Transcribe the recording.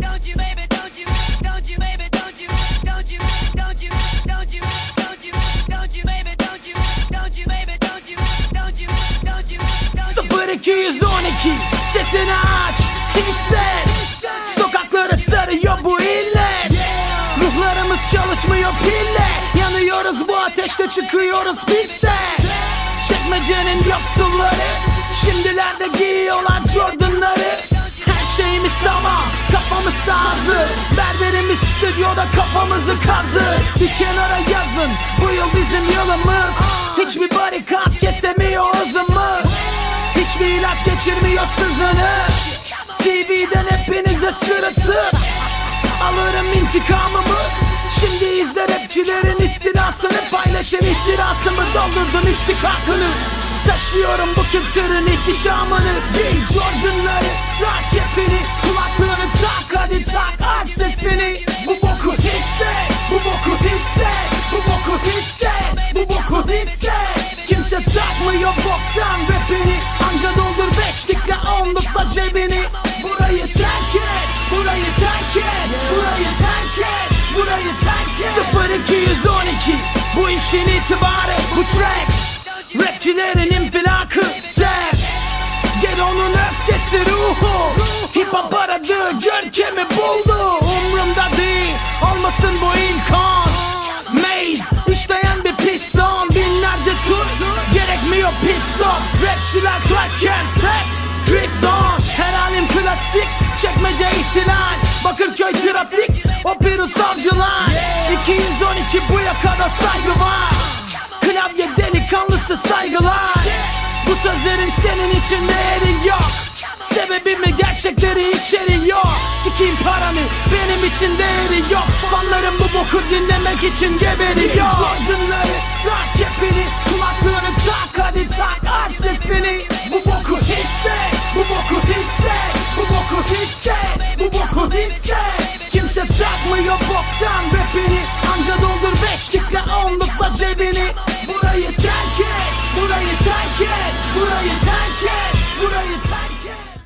Don't you, baby, don't you, don't you, baby, don't you, don't you, don't you, don't you, don't you, don't you, baby, don't you, don't you, baby, don't you, don't you, don't you, don't you. 0212 Sesini aç Hisset Sokakları sarıyor bu illet Ruhlarımız çalışmıyor pille Yanıyoruz bu ateşte çıkıyoruz piste Çekmecenin yoksulları Şimdilerde giyiyorlar Jordan'ları stüdyoda kafamızı kazır Bir kenara yazın Bu yıl bizim yılımız. Hiçbir barikat kesemiyor hızımı Hiçbir ilaç geçirmiyor sızını. TV'den hepinize sırıtıp Alırım intikamımı. Şimdi izle rapçilerin istilasını Paylaşın ihtirasımı doldurdum istikakını Taşıyorum bu kültürün ihtişamını. Giy Jordan'ları tak kepini Kulaklığını tak Hisset Bu boku hisset Kimse takmıyor boktan rapini. Anca doldur beşlikle onlukla cebini. Burayı terk et Burayı terk et Burayı terk et Burayı terk et. 0212 Bu işin itibarı Bu track. Rapçilerin infilakı Tek Gel onun öfkesi ruhu. Hip hop aradığı görkemi buldu. Umrumda değil Gerekmiyor pit stop Rapçiler Clark Kent Krypton Her halim klasik. Çekmece ihtilal Bakırköy trafik. O piru savcılar 212 bu yakada saygı var. Klavye delikanlısı saygılar. Bu sözlerin senin için değeri yok. Sebebi mi gerçekleri içeriyor Sikiyim paranı benim için değeri yok. Fanlarım bu boku dinlemek için geberiyor. Jordan'ları tak seni. Bu boku hisset Bu boku hisset Bu boku hisset Bu boku hisset Kimse takmıyor boktan rapini. Anca doldur beş beşlikle onlukla cebini. Burayı terk et Burayı terk et Burayı terk et.